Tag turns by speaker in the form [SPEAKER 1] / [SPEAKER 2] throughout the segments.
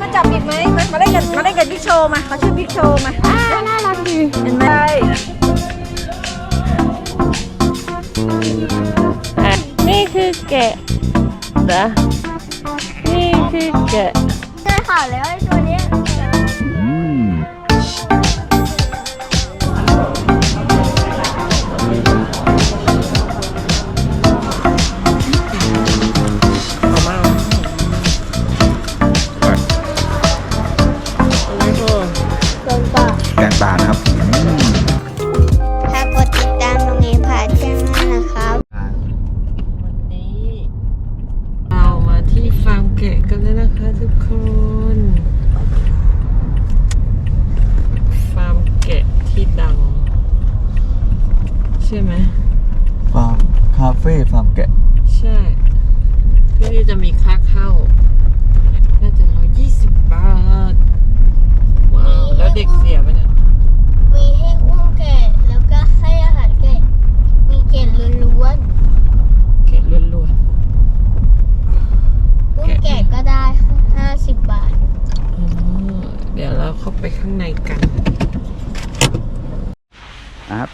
[SPEAKER 1] มาจับอีกไหมมามาเล่นกันมาเล่นกันบิ๊กโชว์มาเขาชื่อบิ๊กโชว์มา
[SPEAKER 2] อ่าน่ารักดี
[SPEAKER 1] เห็นไหม
[SPEAKER 2] อะนี่คือแกะนะนี่คือแกะ
[SPEAKER 3] ได้ข่าวแล้วไอ้ตัวเนี้ย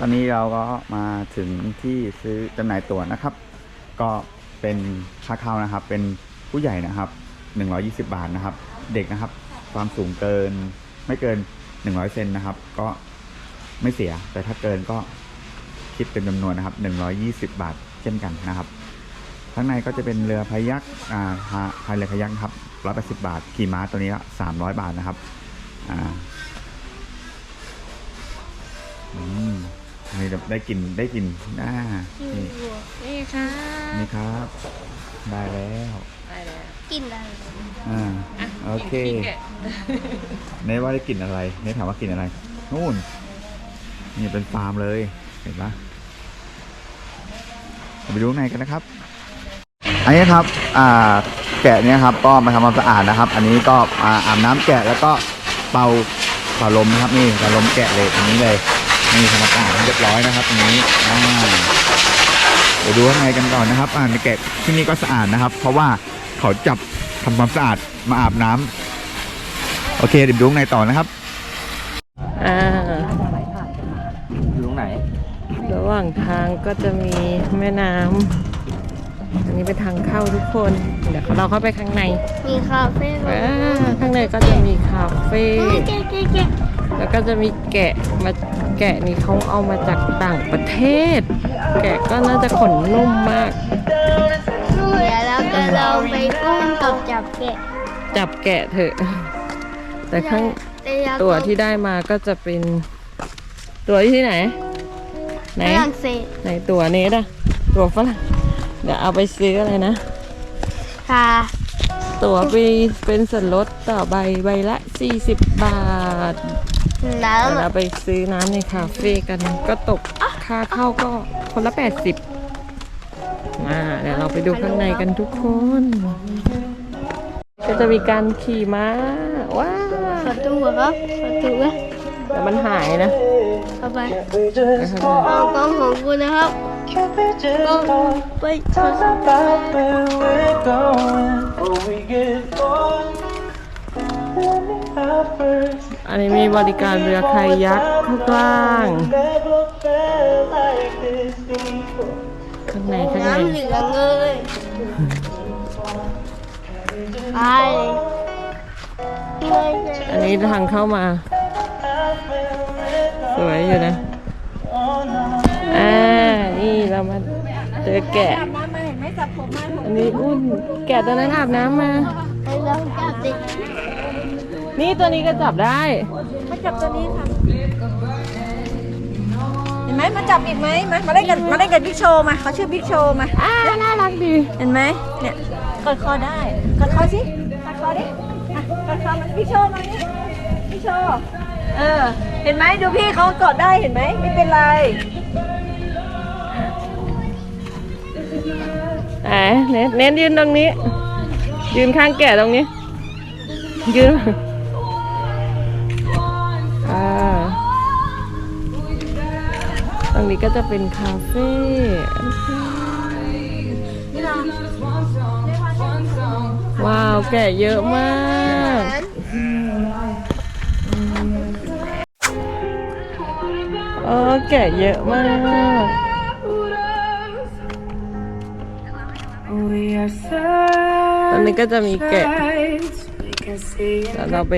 [SPEAKER 2] อ
[SPEAKER 4] น
[SPEAKER 3] นี้
[SPEAKER 2] เราก็มา
[SPEAKER 4] ถึงที่ซื้อจำหน่ายตั๋วนะครับ ก็เป็นค่าเข้านะครับ เป็นผู้ใหญ่นะครับ 120 บาทนะครับ เด็กนะครับ ความสูงเกินไม่เกิน 100เซนนะครับ ก็ไม่เสีย แต่ถ้าเกินก็คิดเป็นจำนวนนะครับ 120 บาทเช่นกันนะครับ ข้างในก็จะเป็นเรือพายักอ่าพายเรือพายักครับ180 บาท ขี่ม้าตัวนี้ละ300 บาทนะครับ อ่า นี่ได้กินได้กินอ่านี่
[SPEAKER 2] นี่ค่ะ
[SPEAKER 4] นี่ครับ ได้แล้ว
[SPEAKER 2] ได้แล้ว
[SPEAKER 3] กินอะไร
[SPEAKER 4] อ่าโอเค
[SPEAKER 2] กินขี้แกะ
[SPEAKER 4] เนทว่าได้กลิ่นอะไรเนทถามว่ากลิ่นอะไรนู่นนี่เป็นฟาร์มเลยเห็นปะเราไปดูข้างในกันนะครับ อันนี้ครับอ่าแกะเนี่ยครับก็มาทำความสะอาดนะครับ อันนี้ก็มาอาบน้ำแกะแล้วก็เป่าเป่าลมนะครับนี่เป่าลมแกะเลยตรงนี้เลย นี่ทำความสะอาดให้เรียบร้อยนะครับตรงนี้อ่าเดี๋ยวดูข้างในกันก่อนนะครับอ่าในแกะที่นี่ก็สะอาดนะครับ เพราะว่าเขาจับทำความสะอาดมาอาบน้ำโอเคเดี๋ยวดูข้างในต่อนะครับ
[SPEAKER 2] อ่า
[SPEAKER 4] อยู่ตรงไหน
[SPEAKER 2] ระหว่างทางก็จะมีแม่น้ำอันนี้เป็นทางเข้าทุกคน เดี๋ยวเราเข้าไปข้างใน
[SPEAKER 3] มีคาเฟ่ด้ว
[SPEAKER 2] อ่ายข้างในก็จะมีคาเฟ่
[SPEAKER 3] เฮ้ย แกะแกะแกะ
[SPEAKER 2] แล้วก็จะมีแกะมาแกะนี่เขาเอามาจากต่างประเทศ แกะก็น่าจะขนนุ่มมาก
[SPEAKER 3] เดี๋ยวเราจะลองไปอุ้มกับจับแกะ
[SPEAKER 2] จับแกะเถอะ แต่ข้าง
[SPEAKER 3] แต่อยาก
[SPEAKER 2] ตัวที่ได้มาก็จะเป็นตัวที่ไหน ไหน
[SPEAKER 3] ฝรั่งเศส
[SPEAKER 2] ไหนตัวเนสอะตัวฝรั่งเดี๋ยวเอาไปซื้ออะไรนะ
[SPEAKER 3] ค่ะ
[SPEAKER 2] ตั๋วไปเป็นส่วนลดต่อใบใบละ 40 บาท
[SPEAKER 3] น้
[SPEAKER 2] เดี๋ยวเราไปซื้อน้ำในคาเฟ่กันก็ตกค่าเข้าก็คนละ 80มาเดี๋ยวเราไปดูข้างในกันทุกคน ก็จะมีการขี่ม้าว้าำว
[SPEAKER 3] ขอตู้ครับขอตู้นะ
[SPEAKER 2] แต่มันหายนะ
[SPEAKER 3] เข้าไป
[SPEAKER 2] ไปข้างใน
[SPEAKER 3] กล้องกล้องของคุณนะครับกล้องไปโทรศัพท์
[SPEAKER 2] อันนี้มีบริการเรือคายักข้างล่าง ข้างในข้างใน
[SPEAKER 3] น้ำเหลืองเลยไปเลย
[SPEAKER 2] อันนี้ทางเข้ามา สวยอยู่นะอ่านี่เรามาเจอแกะ
[SPEAKER 1] อาบน้ำมาเห็นไหมจับผมมาผม
[SPEAKER 2] อันนี้อุ้นแกะตัวนั้นอาบน้ำมา
[SPEAKER 3] ให้เราจับติ
[SPEAKER 2] นี่ตัวนี้ก็จับได้
[SPEAKER 1] มาจับตัวนี้ค่ะ เห็นไหมมาจับอีกไหมมามาเล่นกันมาเล่นกันบิ๊กโชว์มาเขาชื่อบิ๊กโชว์มา
[SPEAKER 2] อ่าน่ารักดี
[SPEAKER 1] เห็นไหมเนี่ยกอดคอได้กอดคอสิกอดคอดิอะกอดคอมันพี่โชว์มานี่พี่โชว์เออ เห็นไหมดูพี่เขากอดได้เห็นไหมไม่เป็นไร
[SPEAKER 2] ไหนเน้นเน้นยืนตรงนี้ ยืนข้างแกะตรงนี้ ยืน งนี้ก็จะเป็นคาเฟ่ว้าว แกะเยอะมาก
[SPEAKER 3] เออ
[SPEAKER 2] แกะเยอะมาก ตอนนี้ก็จะมีแกะแล้วเราไป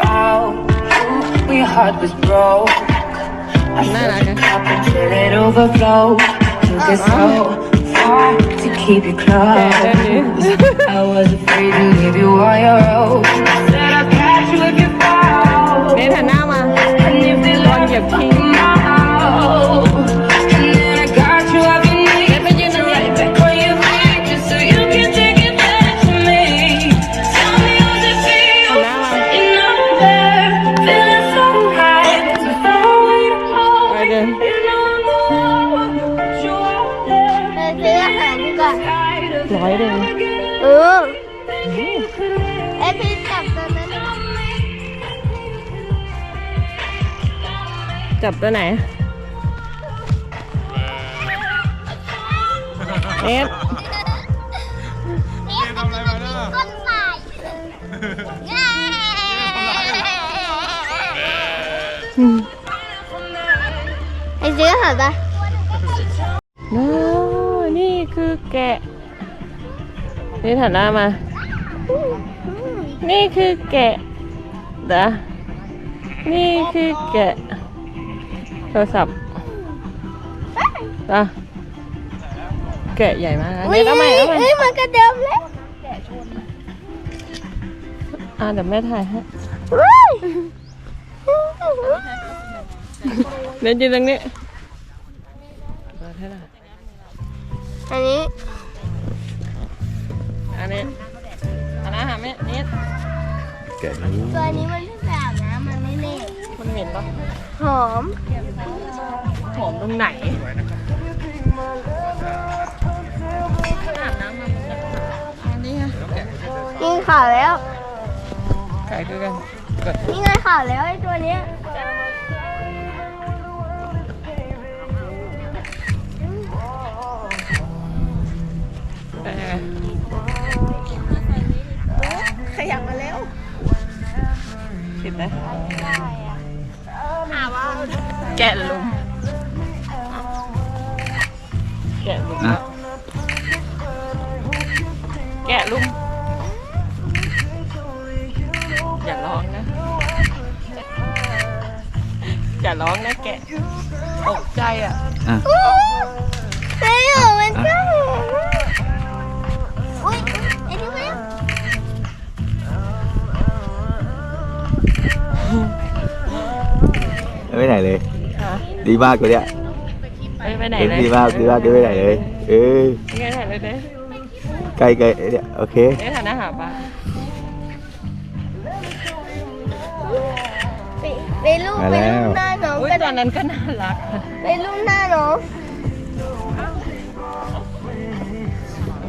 [SPEAKER 5] Our heart was broke I
[SPEAKER 2] Nah,
[SPEAKER 5] felt
[SPEAKER 2] nah,
[SPEAKER 5] it pop until it overflowed. Took us so far to keep you
[SPEAKER 2] แกะ
[SPEAKER 5] close.
[SPEAKER 2] ด้านนี้
[SPEAKER 5] I was afraid to leave you on your own. Said I'd catch you if you fall.
[SPEAKER 2] เน้นหันหน้ามา
[SPEAKER 5] And if they
[SPEAKER 2] ระวัง
[SPEAKER 5] love
[SPEAKER 2] เหยียบ
[SPEAKER 5] you,
[SPEAKER 2] ทิ้ง ร้อยเดิน
[SPEAKER 3] เออไอ้พี่จับตัวนั้น
[SPEAKER 2] จับตัวไหนเน็ต
[SPEAKER 3] นี่ทำอะไรมาเนี่ยก้นสายเย้ไอ้ซื้ออาหารปะ
[SPEAKER 2] โอ้นี่คือแกะ นี่หันหน้ามา นี่คือแกะเด้อนี่คือแกะ โทรศัพท์อะแกะใหญ่มากนะ
[SPEAKER 3] อุ้
[SPEAKER 2] เน็ตเอาใหม่เอาใหม่
[SPEAKER 3] เอ้ยมันกระเดิมแล้ว
[SPEAKER 2] อะเดี๋ยวแม่ถ่ายให้
[SPEAKER 3] อุ้ย
[SPEAKER 2] เน็ตยืนตรงนี้เปิดให้หน่อย
[SPEAKER 3] อันนี้
[SPEAKER 2] อั นนี้อันนั้นหาแม่เน็ต
[SPEAKER 4] แกะนี้
[SPEAKER 3] ตัวนี้มันเพิ่งไปอาบน้ำมันไม่เละ
[SPEAKER 2] มันเหม็นปะ
[SPEAKER 3] หอม
[SPEAKER 2] หอมตรงไหนอาบน้ำมาอันนี้ไง
[SPEAKER 3] นี่ข่าวแล้ว
[SPEAKER 2] ไก่คือกันกด
[SPEAKER 3] นี่ไงข่าวแล้วไอ้ตัวเนี้ย
[SPEAKER 2] ดี
[SPEAKER 1] มา
[SPEAKER 2] ก
[SPEAKER 4] เลยเนี่ย
[SPEAKER 2] ไปไปไหน
[SPEAKER 4] เห็น
[SPEAKER 2] เลย
[SPEAKER 4] ดีมากดีมากไม่ไหนเลยเอ้ย
[SPEAKER 2] ยังไงถ่ายเลยเด้
[SPEAKER 4] ใกล้ใกล้เนี่ยโอเค
[SPEAKER 2] เด้ถ่ายหน้าหาปะ
[SPEAKER 3] ไปไปลูกไปลูกหน้าน้อง
[SPEAKER 2] อุ้ย
[SPEAKER 3] ก็
[SPEAKER 2] ต
[SPEAKER 3] ได้
[SPEAKER 2] อนนั้นก็น่ารัก
[SPEAKER 3] ไปลูกหน้าน้อง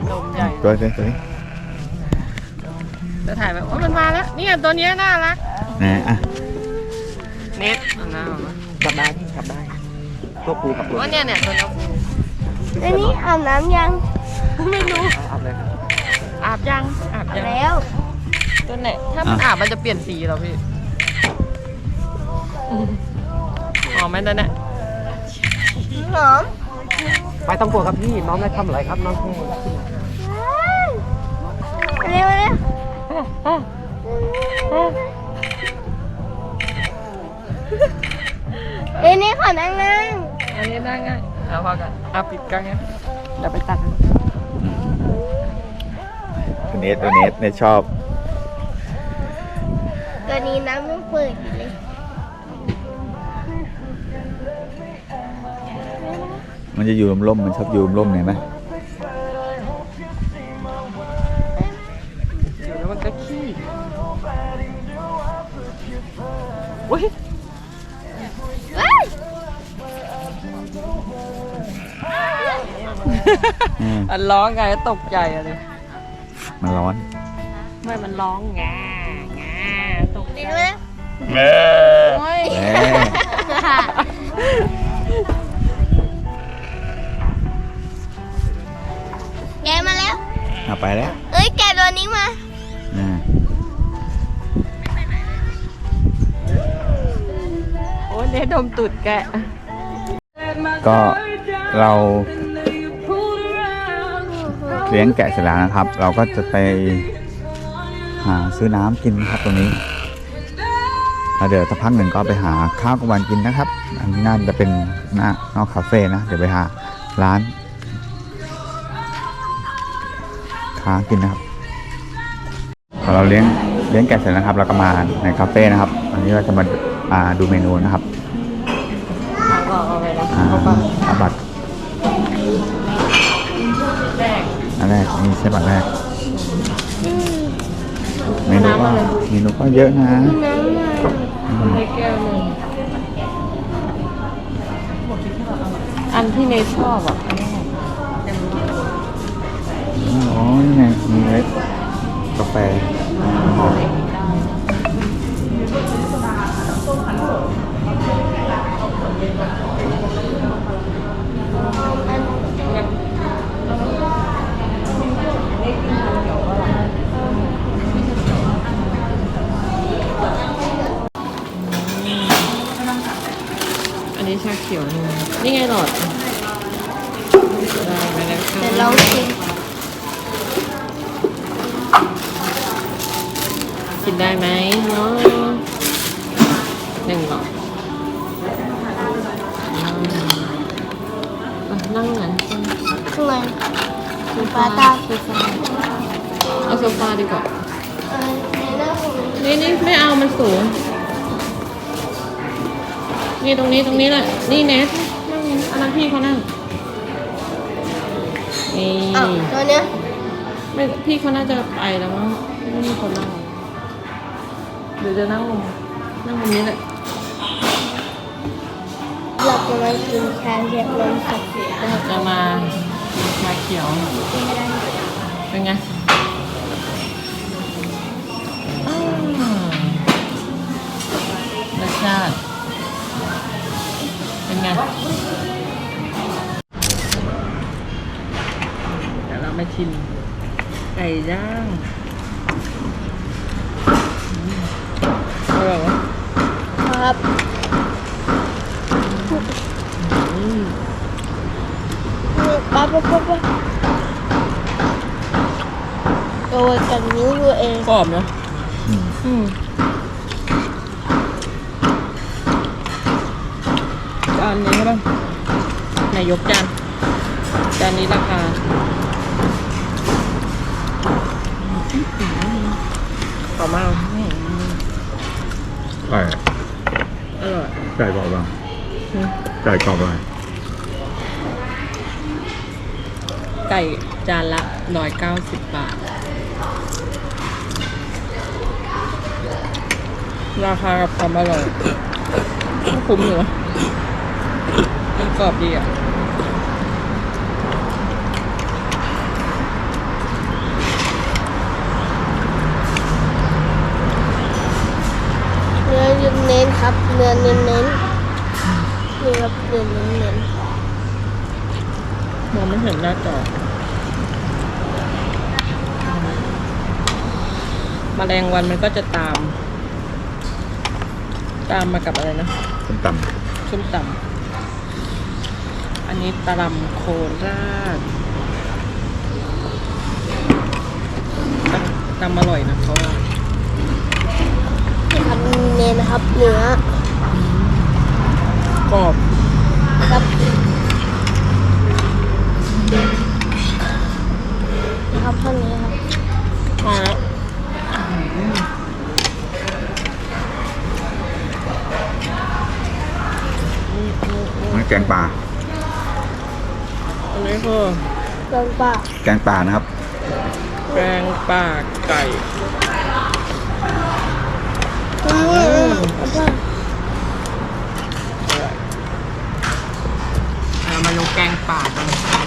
[SPEAKER 2] นมใหญ่
[SPEAKER 4] ตัวนี้ตัวนี้
[SPEAKER 2] จะถ่ายแบบว่ามันมาแล้วเนี่ยตัวเนี้ยน่ารัก
[SPEAKER 4] นะอะ
[SPEAKER 2] เน็ตเอาหน้า มา
[SPEAKER 4] จับได้จับได้ตัวปูกับตัว
[SPEAKER 2] ว่าเนี่ยเนี่ยตัวน้อง
[SPEAKER 3] อันนี้อาบน้ำยัง
[SPEAKER 2] ไม่รู้
[SPEAKER 4] เอาเลย
[SPEAKER 2] อาบยังอาบยัง
[SPEAKER 3] แล้ว
[SPEAKER 2] ตัวไหนถ้ามันอาบมันจะเปลี่ยนสีเหรอพี่อ๋อไหมตัวเนี้ย
[SPEAKER 3] หอม
[SPEAKER 6] ไปตำรวจครับพี่น้องได้ทำอะไรครับน้องแค่
[SPEAKER 3] เร็วเร็ว เอ้ยนี่ขอนั่งนั่ง
[SPEAKER 2] อันนี้ได้ง่ายเอาพอกันเอาปิดกล้องไงเดี๋ยวไปตัด
[SPEAKER 4] ตัวเนสตัวเนสเนสชอบ
[SPEAKER 3] ตัวนี้น้ำมันเปิดอยู่เลย
[SPEAKER 4] มันจะอยู่ร่มๆมันชอบอยู่ร่มๆเห็นไหม
[SPEAKER 2] เดี๋ยวแล้วมันก็ขี้อุ้ย
[SPEAKER 4] อืม
[SPEAKER 2] อันร้องไงตกใจอะเลย
[SPEAKER 4] มันร้อน
[SPEAKER 2] ไม่มันร้องงางาตก
[SPEAKER 3] ไป
[SPEAKER 2] ใจ
[SPEAKER 3] ดูนะ
[SPEAKER 4] แม่
[SPEAKER 2] โอ้ย
[SPEAKER 4] แม่
[SPEAKER 3] แกะมาแล้ว
[SPEAKER 4] เอาไปแล้ว
[SPEAKER 3] เอ้ยแกะตัวนี้มา
[SPEAKER 4] อ่า
[SPEAKER 2] โอ้ดมตูดแกะ
[SPEAKER 4] ก็เรา เลี้ยงแกะเสร็จแล้วนะครับ เราก็จะไปหาซื้อน้ำกินครับตรงนี้แล้วเดี๋ยวสักพักหนึ่งก็ไปหาข้าวกลางวันกินนะครับ อันนี้น่าจะเป็นหน้านอกคาเฟ่นะ เดี๋ยวไปหาร้านค้ากินนะครับพอเราเลี้ยงเลี้ยงแกะเสร็จแล้วครับ เราก็มาในคาเฟ่นะครับ อันนี้เราจะมาอ่าดูเมนูนะครับ
[SPEAKER 2] บอกเอาไปนะ
[SPEAKER 4] อ่า
[SPEAKER 2] เอาไป
[SPEAKER 4] อาบัตร
[SPEAKER 2] แร
[SPEAKER 4] แรกนี่ใช่ปะแรกเมนูก็เมนูก็เยอะนะอืม
[SPEAKER 2] ให้แก้วหนึ่งอันที่เนยชอบอะ
[SPEAKER 4] เดี๋
[SPEAKER 3] ยวลงชิม
[SPEAKER 2] กินได้ไหมเนาะหนึ่งหลอนั่งไหน
[SPEAKER 3] ข้างในคือปลาตาคือฟา
[SPEAKER 2] เอาโซฟาดีกว่า
[SPEAKER 3] นี่นี่
[SPEAKER 2] ไม่เอามันสูง นี่ตรงนี้ตรงนี้แหละ นี่เนทนั่งอันนั้นพี่เขานั่ง นี่
[SPEAKER 3] อ้าวตัวเนี้ย
[SPEAKER 2] ไม่พี่เขาน่าจะไปแล้วมั้งไม่มีคนนั่งเดี๋ยวจะนั่งลงนั่งตรงนี้แหละ
[SPEAKER 3] เราจะมากินชาเย็นนมสด
[SPEAKER 2] จะมาชาเขียว เป็นไงอ้าวรสชาติเป็นไง มาชิม ไก่ย่างอืมอร่อยวะ
[SPEAKER 3] ครับ
[SPEAKER 2] อืม
[SPEAKER 3] ปั๊บปั๊บปั๊บปั๊บโดยกันนิ้วตัวเอง
[SPEAKER 2] กรอบเนาะ
[SPEAKER 4] อืม
[SPEAKER 2] อืมจานนี้ใช่ป่ะไหนยกจานจานนี้ราคา ขอมาอืม
[SPEAKER 4] ไก่
[SPEAKER 2] อร่อย
[SPEAKER 4] ไก่กรอบบ้าง
[SPEAKER 2] อืม
[SPEAKER 4] ไก่กรอบอะไร
[SPEAKER 2] ไก่จานละร้อยเก้าสิบบาท ราคากับความอร่อยคุ้มอยู่มันกรอบดีอะ
[SPEAKER 3] เนื้อเน้นๆครับ เนื้อเน้นๆนี่ครับเนื้อเน้น
[SPEAKER 2] มองไม่เห็นหน้าจอ มแมลงวันมันก็จะตาม ตามมากับอะไรนะ
[SPEAKER 4] ส้มต
[SPEAKER 2] ส้มตำอันนี้ตำลำโคราชตำตำอร่อยนะเขาว่า
[SPEAKER 3] ๆนี่ครับเน้นนะครับเนื้อก
[SPEAKER 2] รอบ
[SPEAKER 3] ครับนะครับเท่านี้ครับ
[SPEAKER 2] มาแล้วำ
[SPEAKER 4] นี่แกงป่า
[SPEAKER 2] อันนี้คือ
[SPEAKER 3] เกินป่า
[SPEAKER 4] แกงป่านะครับ
[SPEAKER 2] แกงป่าไก่
[SPEAKER 3] อืมแล้วก็
[SPEAKER 2] เรามาลงแกงป่ากัน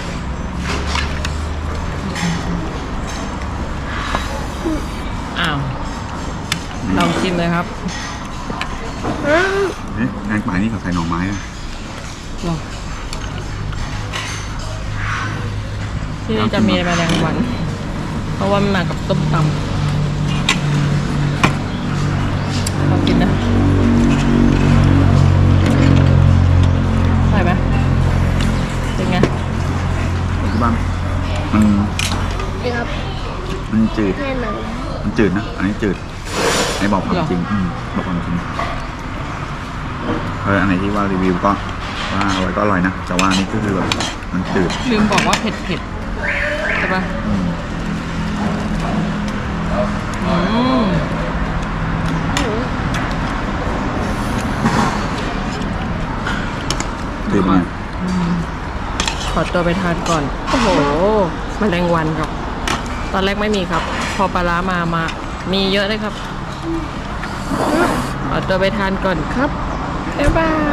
[SPEAKER 2] ลองกินเลยครับ
[SPEAKER 4] เอ๊ะแกงป่านี่กับใส่หน่อไม้อะ
[SPEAKER 2] ที่นี่จะมีแมลงวัน เพราะว่ามันมากับต้มตำลองกินนะ
[SPEAKER 3] ใช่ไหมเป็
[SPEAKER 4] นไงปัจจุ
[SPEAKER 3] บันมันมันจืด
[SPEAKER 4] มันจืดนะ อันนี้จืด ไอ้บอกความจริงอืมบอกความจริงเอออันไหนที่ว่ารีวิวก็ว่าอร่อยก็อร่อยนะ แต่ว่าอันนี้ก็คือแบบมันจืด
[SPEAKER 2] ลืมบอกว่าเผ็ดเผ็ดๆใช่ปะ
[SPEAKER 4] อืม
[SPEAKER 2] อืม
[SPEAKER 4] จืดมาก
[SPEAKER 2] ขอตัวไปทานก่อน โอ้โหแมลงวันครับ ตอนแรกไม่มีครับ พอปลาร้ามามา มีเยอะเลยครับ ขอตัวไปทานก่อนครับบ๊ายบาย